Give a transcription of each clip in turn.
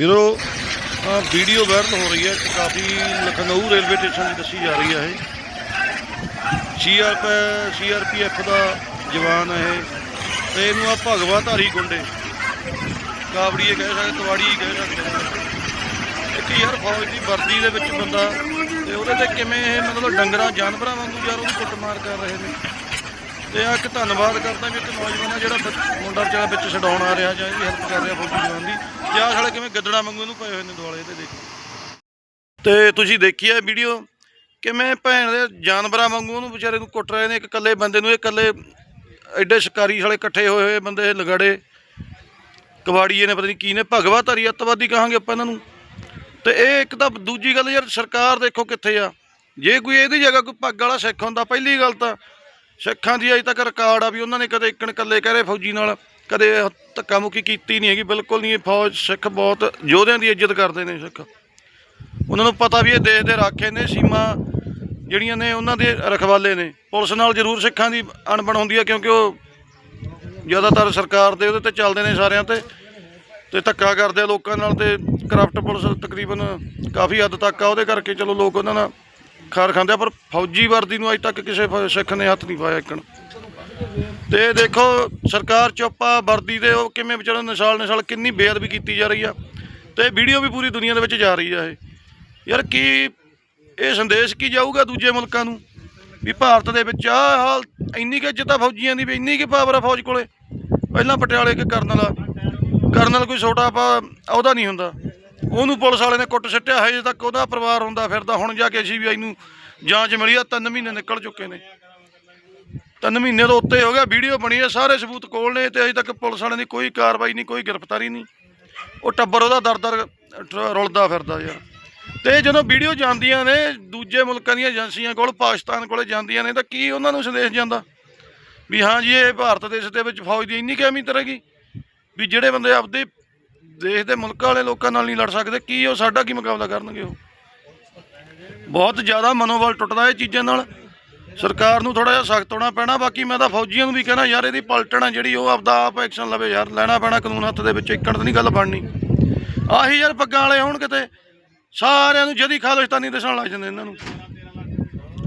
ਵੀਰੋ video viral ਹੋ ਰਹੀ ਹੈ ਕਾਫੀ ਲਖਨਊ ਰੇਲਵੇ ਸਟੇਸ਼ਨ ਦੀ ਦੱਸੀ ਜਾ ਰਹੀ ਹੈ ਇਹ। ਸੀਆਰਪੀ ਸੀਆਰਪੀਐਫ ਦਾ ਜਵਾਨ ਹੈ ਇਹ। ਤੇ ਇਹਨੂੰ ਆ ਭਗਵਾਧਾਰੀ ਗੁੰਡੇ। ਕਾਵੜੀਏ ਕਹਿ ਸਕਦੇ ਤਵਾੜੀ ਕਹਿ ਸਕਦੇ ਨੇ। ਇੱਕ ਯਾਰ ਫੌਜ ਦੀ ਵਰਦੀ ਦੇ ਵਿੱਚ ਬੰਦਾ, ਤੇ ਉਹਦੇ ਤੇ ਕਿਵੇਂ ਇਹ ਮਤਲਬ ਡੰਗਰਾਂ, ਜਾਨਵਰਾਂ ਵਾਂਗੂ ਯਾਰ ਉਹਨੂੰ ਕੁੱਟਮਾਰ ਕਰ ਰਹੇ ਨੇ? ਤੇ ਆ ਇੱਕ ਧੰਨਵਾਦ ਕਰਦਾ ਵੀ ਇੱਕ ਨੌਜਵਾਨ ਆ ਜਿਹੜਾ ਬ- ਮੁੰਡਾ ਵਿਚਾਰਾ ਵਿੱਚ ਛਡਾਉਣ ਆ ਰਿਹਾ ਜਾਂ ਇਹਦੀ ਹੈਲਪ ਕਰ ਰਿਹਾ ਫੌਜੀ ਜਵਾਨ ਦੀ। ਤੇ ਆਹ ਸਾਲੇ ਕਿਵੇਂ ਗੱਦੜਾ ਵਾਂਗੂ ਇਹਨੂੰ ਪਏ ਹੋਏ ਨੇ ਦੁਆਲੇ ਤੇ ਦੇਖੋ। ਤੇ ਤੁਸੀਂ ਦੇਖੀ ਹੈ ਵੀਡੀਓ ਕਿਵੇਂ ਭੈਣ ਦੇ ਜਾਨਵਰਾਂ ਵਾਂਗੂ ਉਹਨੂੰ ਵਿਚਾਰੇ ਨੂੰ ਕੁੱਟ ਰਹੇ ਨੇ, ਇੱਕ ਇਕੱਲੇ ਬੰਦੇ ਨੂੰ ਇਹ ਇਕੱਲੇ ਐਡੇ ਸ਼ਿਕਾਰੀ ਸਾਲੇ ਇਕੱਠੇ ਹੋਏ ਹੋਏ ਬੰਦੇ ਇਹ ਲਗਾੜੇ। ਕਵਾੜੀਏ ਨੇ ਪਤਾ ਨਹੀਂ ਕੀ ਨੇ, ਭਗਵਾ ਧਾਰੀ ਅੱਤਵਾਦੀ ਕਹਾਂਗੇ ਆਪਾਂ ਇਹਨਾਂ ਨੂੰ। ਤੇ ਇਹ ਇੱਕ ਤਾਂ ਦੂਜੀ ਗੱਲ ਯਾਰ ਸਰਕਾਰ ਦੇਖੋ ਕਿੱਥੇ ਆ। ਜੇ ਕੋਈ ਇਹਦੀ ਜਗ੍ਹਾ ਕੋਈ ਪੱਗ ਵਾਲਾ ਸਿੱਖ ਹੁੰਦਾ, ਪਹਿਲੀ ਗੱਲ ਤਾਂ ਸਿੱਖਾਂ ਦੀ ਅਜੇ ਤੱਕ ਰਿਕਾਰਡ ਆ ਵੀ ਉਹਨਾਂ ਨੇ ਕਦੇ ਇੱਕਣ ਇਕੱਲੇ ਰਹੇ ਫੌਜੀ ਨਾਲ, ਕਦੇ ਧੱਕਾ ਮੁੱਕੀ ਕੀਤੀ ਨਹੀਂ ਹੈਗੀ, ਬਿਲਕੁਲ ਨਹੀਂ, ਇਹ ਫੌਜ ਸਿੱਖ ਬਹੁਤ ਯੋਧਿਆਂ ਦੀ ਇੱਜ਼ਤ ਕਰਦੇ ਨੇ ਸਿੱਖ। ਉਹਨਾਂ ਨੂੰ ਪਤਾ ਵੀ ਇਹ ਦੇਸ਼ ਦੇ ਰਾਖੇ ਨੇ, ਸੀਮਾ ਜਿਹੜੀਆਂ ਨੇ ਉਹਨਾਂ ਦੇ ਰਖਵਾਲੇ ਨੇ। ਪੁਲਿਸ ਨਾਲ ਜ਼ਰੂਰ ਸਿੱਖਾਂ ਦੀ ਅਣਬਣ ਹੁੰਦੀ ਹੈ ਕਿਉਂਕਿ ਉਹ ਜ਼ਿਆਦਾਤਰ ਸਰਕਾਰ ਦੇ ਉਹਦੇ ਤੇ ਚੱਲਦੇ ਨੇ ਸਾਰਿਆਂ ਤੇ ਤੇ ਧੱਕਾ ਕਰਦੇ ਆ ਲੋਕਾਂ ਨਾਲ ਤੇ ਕਰਪਟ ਪੁਲਿਸ ਤਕਰੀਬਨ ਕਾਫੀ ਹੱਦ ਤੱਕ ਆ, ਉਹਦੇ ਕਰਕੇ ਚਲੋ ਲੋਕ ਉਹਨਾਂ ਨਾਲ ਖਾਰ ਖਾਂਦੇ ਆ, ਪਰ ਫੌਜੀ ਵਰਦੀ ਨੂੰ ਅਜ ਤੱਕ ਕਿਸੇ ਫ- ਸਿੱਖ ਨੇ ਹੱਥ ਨਹੀਂ ਪਾਇਆ ਇੱਕਣ ਤੇ ਦੇਖੋ, ਸਰਕਾਰ ਚੁੱਪਾ ਵਰਦੀ ਦੇ ਉਹ ਕਿਵੇਂ ਵਿਚਾਰਾ ਨਿਸ਼ਾਲ ਨਿਸ਼ਾਲ ਕਿੰਨੀ ਬੇਅਦਬੀ ਕੀਤੀ ਜਾ ਰਹੀ ਆ। ਤੇ ਵੀਡੀਓ ਵੀ ਪੂਰੀ ਦੁਨੀਆ ਦੇ ਵਿੱਚ ਜਾ ਰਹੀ ਆ ਇਹ। ਯਾਰ ਕੀ, ਇਹ ਸੰਦੇਸ਼ ਕੀ ਜਾਊਗਾ ਦੂਜੇ ਮੁਲਕਾਂ ਨੂੰ? ਵੀ ਭਾਰਤ ਦੇ ਵਿੱਚ ਆ ਹਾਲ, ਇੰਨੀ ਕਿ ਇੱਜ਼ਤ ਆ ਫੌਜੀਆਂ ਦੀ ਵੀ, ਇੰਨੀ ਕਿ ਪਾਵਰ ਆ ਫੌਜ ਕੋਲੇ। ਪਹਿਲਾਂ ਪਟਿਆਲੇ ਕੇ ਕਰਨਲ ਆ। ਕਰਨਲ ਕੋਈ ਛੋਟਾ ਆਪਾਂ, ਉਹਦਾ ਨਹੀਂ ਹੁੰਦਾ। ਉਹਨੂੰ ਪੁਲਿਸ ਵਾਲੇ ਨੇ ਕੁੱਟ ਸਿੱਟਿਆ, ਹਜੇ ਤੱਕ ਉਹਦਾ ਪਰਿਵਾਰ ਹੁੰਦਾ ਫਿਰਦਾ। ਹੁਣ ਜਾ ਕੇ ਸੀਬੀਆਈ ਨੂੰ ਜਾਂਚ ਮਿਲੀ ਆ, ਤਿੰਨ ਮਹੀਨੇ ਨਿਕਲ ਚੁੱਕੇ ਨੇ। ਤਿੰਨ ਮਹੀਨੇ ਤੋਂ ਉੱਤੇ ਹੋ ਗਿਆ, ਵੀਡੀਓ ਬਣੀ ਹੈ ਸਾਰੇ ਸਬੂਤ ਕੋਲ ਨੇ ਤੇ ਅਜੇ ਤੱਕ ਪੁਲਿਸ ਵਾਲਿਆਂ ਦੀ ਕੋਈ ਕਾਰਵਾਈ ਨਹੀਂ, ਕੋਈ ਗ੍ਰਿਫਤਾਰੀ ਨਹੀਂ। ਉਹ ਟੱਬਰ ਉਹਦਾ ਦਰ ਦਰ ਰੁਲਦਾ ਫਿਰਦਾ ਯਾਰ। ਤੇ ਜਦੋਂ ਵੀਡੀਓ ਜਾਂਦੀਆਂ ਨੇ, ਦੂਜੇ ਮੁਲਕਾਂ ਦੀਆਂ ਏਜੰਸੀਆਂ ਕੋਲ, ਪਾਕਿਸਤਾਨ ਕੋਲੇ ਜਾਂਦੀਆਂ ਨੇ, ਤਾਂ ਕੀ ਉਹਨਾਂ ਨੂੰ ਸੰਦੇਸ਼ ਜਾਂਦਾ? ਵੀ ਹਾਂ ਜੀ, ਇਹ ਭਾਰਤ ਦੇਸ਼ ਦੇ ਵਿੱਚ ਫੌਜ ਦੀ ਇੰਨੀ ਕੈਮੀ ਤਰ੍ਹਾਂ ਵੀ ਜਿਹੜੇ ਬੰਦੇ ਆਪਦੇ ਦੇਸ਼ ਦੇ ਮੁਲਕਾਂ ਵਾਲੇ ਲੋਕਾਂ ਨਾਲ ਨਹੀਂ ਲੜ ਸਕਦੇ, ਕੀ ਉਹ ਸਾਡਾ ਕੀ ਮੁਕਾਬਲਾ ਕਰਨਗੇ ਉਹ? ਬਹੁਤ ਜ਼ਿਆਦਾ ਮਨੋਬਲ ਟੁੱਟਦਾ ਇਹ ਚੀਜ਼ਾਂ ਨਾਲ। ਸਰਕਾਰ ਨੂੰ ਥੋੜਾ ਜਿਹਾ ਸਖਤ ਹੋਣਾ ਪੈਣਾ, ਬਾਕੀ ਮੈਂ ਤਾਂ ਫੌਜੀਆਂ ਨੂੰ ਵੀ ਕਹਿਣਾ, ਯਾਰ ਇਹਦੀ ਪਲਟਣ ਆ ਜਿਹੜੀ ਉਹ ਆਪਦਾ ਆਪ ਐਕਸ਼ਨ ਲਵੇ, ਯਾਰ ਲੈਣਾ ਪੈਣਾ ਕਾਨੂੰਨ ਹੱਥ ਦੇ ਵਿੱਚ, ਇੱਕਣ ਤਾਂ ਨਹੀਂ ਗੱਲ ਬਣਨੀ। ਆਹੀ ਯਾਰ ਪੱਗਾਂ ਵਾਲੇ ਹੋਣ ਕਿਤੇ, ਸਾਰਿਆਂ ਨੂੰ ਜਦੀ ਖਾਲਿਸਤਾਨੀ ਦਿਸਣ ਲੱਗ ਜਾਂਦੇ ਇਹਨਾਂ ਨੂੰ।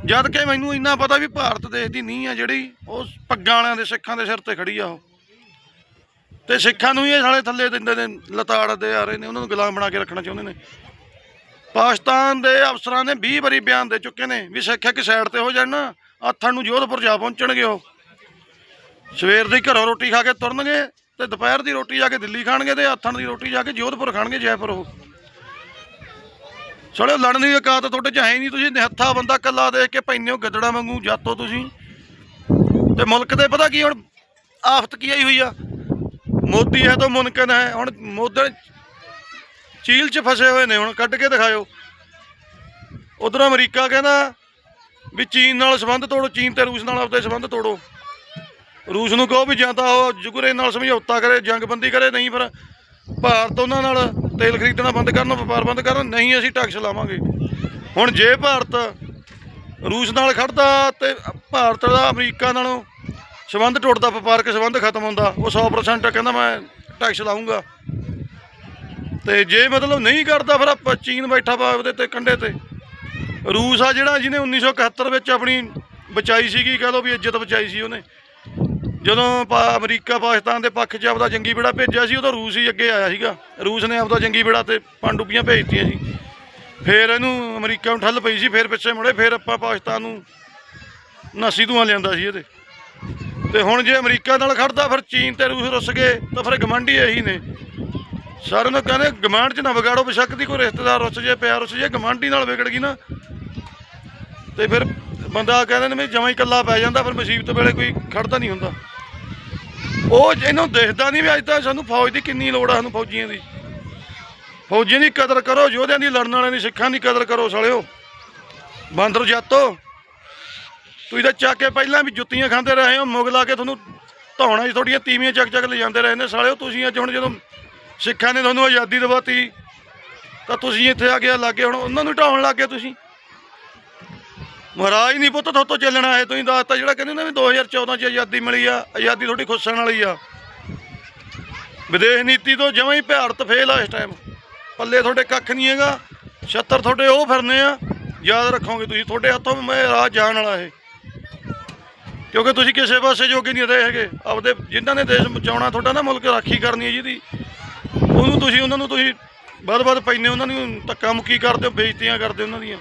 ਜਦ ਕਿ ਮੈਨੂੰ ਇੰਨਾ ਪਤਾ ਵੀ ਭਾਰਤ ਦੇਸ਼ ਦੀ ਨੀਂਹ ਆ ਜਿਹੜੀ, ਉਹ ਪੱਗਾਂ ਵਾਲਿਆਂ ਦੇ ਸਿੱਖਾਂ ਦੇ ਸਿਰ ਤੇ ਖੜੀ ਆ ਉਹ। ਤੇ ਸਿੱਖਾਂ ਨੂੰ ਹੀ ਇਹ ਸਾਲੇ ਥੱਲੇ ਦਿੰਦੇ ਨੇ, ਲਤਾੜਦੇ ਆ ਰਹੇ ਨੇ, ਉਹਨਾਂ ਨੂੰ ਗੁਲਾਮ ਬਣਾ ਕੇ ਰੱਖਣਾ ਚਾਹੁੰਦੇ ਨੇ। ਪਾਕਿਸਤਾਨ ਦੇ ਅਫਸਰਾਂ ਨੇ 20 ਵਾਰੀ ਬਿਆਨ ਦੇ ਚੁੱਕੇ ਨੇ ਵੀ ਸਿੱਖ ਇੱਕ ਸਾਈਡ ਤੇ ਹੋ ਜਾਣ, ਆਥਣ ਨੂੰ ਜੋਧਪੁਰ ਜਾ ਪਹੁੰਚਣਗੇ ਉਹ। ਸਵੇਰ ਦੀ ਘਰੋਂ ਰੋਟੀ ਖਾ ਕੇ ਤੁਰਨਗੇ ਤੇ ਦੁਪਹਿਰ ਦੀ ਰੋਟੀ ਜਾ ਕੇ ਦਿੱਲੀ ਖਾਣਗੇ ਤੇ ਆਥਣ ਦੀ ਰੋਟੀ ਜਾ ਕੇ ਜੋਧਪੁਰ ਖਾਣਗੇ ਜੈਪੁਰ ਉਹ। ਸੜੇ ਲੜਨ ਦੀ ਔਕਾਤ ਤੁਹਾਡੇ ਚ ਹੈ ਨਹੀਂ ਤੁਸੀਂ, ਨਿਹੱਥਾ ਬੰਦਾ ਕੱਲਾ ਦੇਖ ਕੇ ਪੈਨੇ ਹੋ ਗੱਦੜਾ ਵਾਂਗੂ, ਜਾਤੋ ਤੁਸੀਂ। ਤੇ ਮੁਲਕ ਦੇ ਪਤਾ ਕੀ ਹੁਣ, ਆਫਤ ਕੀ ਆਈ ਹੋਈ ਆ? ਮੋਦੀ ਹੈ ਤਾਂ ਮੁਨਕਨ ਹੈ। ਹੁਣ ਮੋਦੀ ਚੀਲ 'ਚ ਫਸੇ ਹੋਏ ਨੇ, ਹੁਣ ਕੱਢ ਕੇ ਦਿਖਾਇਓ। ਉਧਰੋਂ ਅਮਰੀਕਾ ਕਹਿੰਦਾ ਵੀ ਚੀਨ ਨਾਲ ਸੰਬੰਧ ਤੋੜੋ, ਚੀਨ ਤੇ ਰੂਸ ਨਾਲ ਆਪਦੇ ਸੰਬੰਧ ਤੋੜੋ। ਰੂਸ ਨੂੰ ਕਹੋ ਵੀ ਜਾਂ ਤਾਂ ਉਹ ਜੁਗਰੇ ਨਾਲ ਸਮਝੌਤਾ ਕਰੇ, ਜੰਗਬੰਦੀ ਕਰੇ, ਨਹੀਂ ਫਿਰ ਭਾਰਤ ਉਹਨਾਂ ਨਾਲ ਤੇਲ ਖਰੀਦਣਾ ਬੰਦ ਕਰਨ, ਵਪਾਰ ਬੰਦ ਕਰਨ, ਨਹੀਂ ਅਸੀਂ ਟੈਕਸ ਲਾਵਾਂਗੇ। ਹੁਣ ਜੇ ਭਾਰਤ ਰੂਸ ਨਾਲ ਖੜਦਾ ਤੇ ਭਾਰਤ ਦਾ ਅਮਰੀਕਾ ਨਾਲੋਂ ਸੰਬੰਧ ਟੁੱਟਦਾ ਵਪਾਰਕ ਸੰਬੰਧ ਖਤਮ ਹੁੰਦਾ, ਉਹ 100% ਕਹਿੰਦਾ ਮੈਂ ਟੈਕਸ ਲਾਉਂਗਾ ਤੇ ਜੇ ਮਤਲਬ ਨਹੀਂ ਕਰਦਾ ਫਿਰ ਆਪਾਂ ਚੀਨ ਬੈਠਾ ਵਾ ਉਹਦੇ ਤੇ ਕੰਡੇ ਤੇ। ਰੂਸ ਆ ਜਿਹੜਾ ਜਿਹਨੇ 1971 ਵਿੱਚ ਆਪਣੀ ਬਚਾਈ ਸੀਗੀ, ਕਹ ਲਓ ਵੀ ਇੱਜ਼ਤ ਬਚਾਈ ਸੀ ਉਹਨੇ। ਜਦੋਂ ਪਾ- ਅਮਰੀਕਾ, ਪਾਕਿਸਤਾਨ ਦੇ ਪੱਖ 'ਚ ਆਪਦਾ ਜੰਗੀ ਬੇੜਾ ਭੇਜਿਆ ਸੀ, ਉਦੋਂ ਰੂਸ ਹੀ ਅੱਗੇ ਆਇਆ ਸੀਗਾ। ਰੂਸ ਨੇ ਆਪਦਾ ਜੰਗੀ ਬੇੜਾ ਤੇ ਪਣਡੁੱਬੀਆਂ ਭੇਜਤੀਆਂ ਸੀ। ਫਿਰ ਇਹਨੂੰ ਅਮਰੀਕਾ ਨੂੰ ਠੱਲ ਪਈ ਸੀ, ਫਿਰ ਪਿੱਛੇ ਮੁੜੇ, ਫਿਰ ਆਪਾਂ ਪਾਕਿਸਤਾਨ ਨੂੰ ਨਾਸੀ ਧੂਆਂ ਲਿਆਂਦਾ ਸੀ ਇਹਦੇ। ਤੇ ਹੁਣ ਜੇ ਅਮਰੀਕਾ ਨਾਲ ਖੜਦਾ, ਫਿਰ ਚੀਨ ਤੇ ਰੂਸ ਰੁੱਸ ਗਏ, ਤਾਂ ਫਿਰ ਗਮੰਡੀ ਇਹੀ ਨੇ। ਸਾਰਿਆਂ ਨੂੰ ਕਹਿੰਦੇ ਗਮਾਂਡ 'ਚ ਨਾ ਵਿਗਾੜੋ ਬੇਸ਼ੱਕ ਦੀ, ਕੋਈ ਰਿਸ਼ਤੇਦਾਰ ਰੁੱਸ ਜੇ, ਪਿਆਰ ਰੁੱਸ ਜੇ ਗਮਾਂਡੀ ਨਾਲ ਵਿਗੜ ਗਈ ਨਾ। ਤੇ ਫਿਰ ਬੰਦਾ ਕਹਿੰਦੇ ਨੇ ਵੀ ਜਮਾਂ ਹੀ ਇਕੱਲਾ ਪੈ ਜਾਂਦਾ, ਫਿਰ ਮੁਸੀਬਤ ਵੇਲੇ ਕੋਈ ਖੜਦਾ ਨਹੀਂ ਹੁੰਦਾ। ਉਹ ਇਹਨੂੰ ਦੇਖਦਾ ਨਹੀਂ ਵੀ ਅੱਜ ਤਾਂ ਸਾਨੂੰ ਫੌਜ ਦੀ ਕਿੰਨੀ ਲੋੜ ਆ, ਸਾਨੂੰ ਫੌਜੀਆਂ ਦੀ। ਫੌਜੀਆਂ ਦੀ ਕਦਰ ਕਰੋ, ਯੋਧਿਆਂ ਦੀ ਲੜਨ ਵਾਲਿਆਂ ਦੀ ਸਿੱਖਾਂ ਦੀ ਕਦਰ ਕਰੋ, ਸਾਲਿਓ। ਬਾਂਦਰ ਜਾਤੋ। ਤੁਸੀਂ ਤਾਂ ਚੱਕ ਕੇ ਪਹਿਲਾਂ ਵੀ ਜੁੱਤੀਆਂ ਖਾਂਦੇ ਰਹੇ ਹੋ, ਮੁਗਲ ਆ ਕੇ ਤੁਹਾਨੂੰ ਧੌਣਾ 'ਚ ਤੁਹਾਡੀਆਂ ਤੀਵੀਆਂ ਚੱਕ ਚੱਕ ਲੈ ਜਾਂਦੇ ਰਹੇ ਨੇ। ਸਾਲਿਓ ਤੁਸੀਂ ਅੱਜ ਹੁਣ ਜਦੋਂ ਸਿੱਖਾਂ ਨੇ ਤੁਹਾਨੂੰ ਆਜ਼ਾਦੀ ਦਿਵਾਤੀ, ਤਾਂ ਤੁਸੀਂ ਇੱਥੇ ਆ ਕੇ ਲੱਗੇ ਹੁਣ ਉਹਨਾਂ ਨੂੰ ਢਾਉਣ ਲੱਗੇ ਤੁਸੀਂ। ਮਹਾਰਾਜ ਨਹੀਂ ਪੁੱਤ ਤੁਹਾਤੋਂ ਚੱਲਣਾ ਹੈ, ਤੁਸੀਂ ਦੱਸਤਾ ਜਿਹੜਾ ਕਹਿੰਦੇ ਨੇ ਵੀ 2014 ਚ ਆਜ਼ਾਦੀ ਮਿਲੀ ਆ, ਆਜ਼ਾਦੀ ਤੁਹਾਡੀ ਖੁੱਸਣ ਵਾਲੀ ਆ। ਵਿਦੇਸ਼ ਨੀਤੀ ਤੋਂ ਜਮਾਂ ਹੀ ਭਾਰਤ ਫੇਲ ਆ ਇਸ ਟਾਈਮ ਪੱਲੇ ਤੁਹਾਡੇ ਕੱਖ ਨਹੀਂ ਹੈਗਾ, ਛੱਤਰ ਤੁਹਾਡੇ ਉਹ ਫਿਰਨੇ ਆ। ਯਾਦ ਰੱਖੋਗੇ ਤੁਸੀਂ, ਤੁਹਾਡੇ ਹੱਥੋਂ ਮੈਂ ਰਾਜ ਜਾਣ ਵਾਲਾ ਇਹ। ਕਿਉਂਕਿ ਤੁਸੀਂ ਕਿਸੇ ਪਾਸੇ ਜੋਗੇ ਨਹੀਂ ਰਹੇ ਹੈਗੇ। ਆਪਦੇ ਜਿਨ੍ਹਾਂ ਨੇ ਦੇਸ਼ ਬਚਾਉਣਾ, ਤੁਹਾਡਾ ਨਾ ਮੁਲਕ ਰਾਖੀ ਕਰਨੀ ਹੈ ਜਿਹਦੀ ਉਹਨੂੰ ਤੁਸੀਂ, ਉਹਨਾਂ ਨੂੰ ਤੁਸੀਂ ਵੱਧ-ਵੱਧ ਪੈਨੇ ਉਹਨਾਂ ਨੂੰ ਧੱਕਾ ਮੁੱਕੀ ਕਰਦੇ ਹੋ, ਬੇਇੱਜ਼ਤੀਆਂ ਕਰਦੇ ਉਹਨਾਂ ਦੀਆਂ।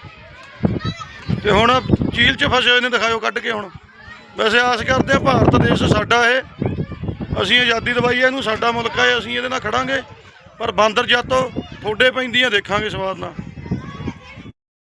ਤੇ ਹੁਣ ਚੀਲ 'ਚ ਫਸੇ ਹੋਏ ਨੇ, ਦਿਖਾਇਓ ਕੱਢ ਕੇ ਹੁਣ। ਵੈਸੇ ਆਸ ਕਰਦੇ ਆ, ਭਾਰਤ ਦੇਸ਼ ਸਾਡਾ ਇਹ ਅਸੀਂ ਆਜ਼ਾਦੀ ਦਵਾਈ ਹੈ ਇਹਨੂੰ ਸਾਡਾ ਮੁਲਕ ਹੈ ਅਸੀਂ ਇਹਦੇ ਨਾਲ ਖੜਾਂਗੇ। ਪਰ ਬਾਂਦਰ ਜਾਤੋਂ ਤੁਹਾਡੇ ਪੈਂਦੀਆਂ ਦੇਖਾਂਗੇ ਸਵਾਦ ਨਾਲ।